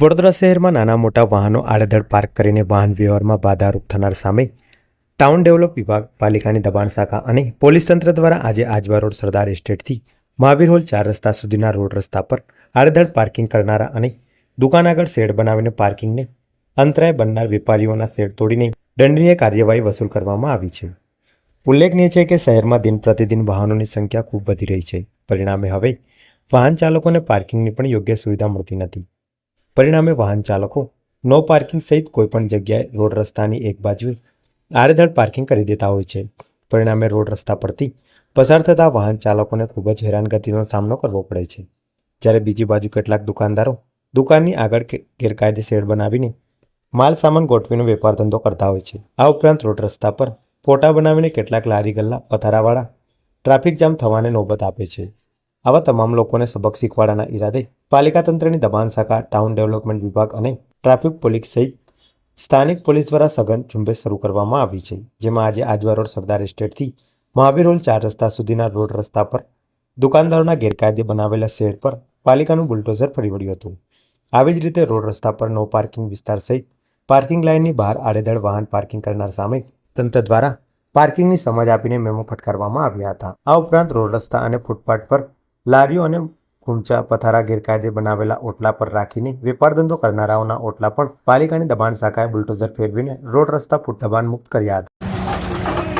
વડોદરા શહેરમાં નાના મોટા વાહનો આડેધડ પાર્ક કરીને વાહન વ્યવહારમાં બાધારૂપ થનાર સામે ટાઉન ડેવલપ વિભાગ, પાલિકાની દબાણ શાખા અને પોલીસ તંત્ર દ્વારા આજે આજવા રોડ સરદાર એસ્ટેટથી મહાવીર હોલ ચાર રસ્તા સુધીના રોડ રસ્તા પર આડેધડ પાર્કિંગ કરનારા અને દુકાન આગળ શેડ બનાવીને પાર્કિંગને અંતરાય બનનાર વેપારીઓના શેડ તોડીને દંડનીય કાર્યવાહી વસૂલ કરવામાં આવી છે. ઉલ્લેખનીય છે કે શહેરમાં દિન પ્રતિદિન વાહનોની સંખ્યા ખૂબ વધી રહી છે. પરિણામે હવે વાહન ચાલકોને પાર્કિંગની પણ યોગ્ય સુવિધા મળતી નથી. પરિણામે વાહન ચાલકો નો પાર્કિંગ સહિત કોઈપણ જગ્યાએ રોડ રસ્તાની એક બાજુએ આડેધડ પાર્કિંગ કરી દેતા હોય છે. પરિણામે રોડ રસ્તા પરથી પસાર થતા વાહન ચાલકોને ખૂબ જ હેરાનગતિનો સામનો કરવો પડે છે. જ્યારે બીજી બાજુ કેટલાક દુકાનદારો દુકાનની આગળ ગેરકાયદે શેડ બનાવીને માલ સામાન ગોઠવીનો વેપાર ધંધો કરતા હોય છે. આ ઉપરાંત રોડ રસ્તા પર ફોટા બનાવીને કેટલાક લારી ગલ્લા, પથારાવાળા, ટ્રાફિક જામ થવાને નોબત આપે છે. આવા તમામ લોકોને સબક શીખવાડવાના ઈરાદે પાલિકા તંત્રની દબાણ શાખા, ટાઉન ડેવલપમેન્ટ વિભાગ અને ટ્રાફિક પોલીસ સહિત સ્થાનિક પોલીસ દ્વારા સઘન ઝુંબેશ શરૂ કરવામાં આવી છે, જેમાં આજે આજવા રોડ સરદાર એસ્ટેટથી મહાવીર હોલ ચાર રસ્તા સુધીના રોડ રસ્તા પર દુકાનદારોના ગેરકાયદે બનાવેલા શેડ પર પાલિકાનું બુલડોઝર ફરી વળ્યું હતું. આવી જ રીતે રોડ રસ્તા પર નો પાર્કિંગ વિસ્તાર સહિત પાર્કિંગ લાઇનની બહાર આડેધડ વાહન પાર્કિંગ કરનાર સામે તંત્ર દ્વારા પાર્કિંગની સમજ આપીને મેમો ફટકારવામાં આવ્યા હતા. આ ઉપરાંત રોડ રસ્તા અને ફૂટપાથ પર લારીઓ અને કુંચા પથારા ગેરકાયદે બનાવેલા ઓટલા પર રાખીને વેપાર ધંધો કરનારાઓના ઓટલા પણ પાલિકાની દબાણ શાખાએ બુલડોઝર ફેરવીને રોડ રસ્તા ફૂટ દબાણ મુક્ત કર્યા હતા.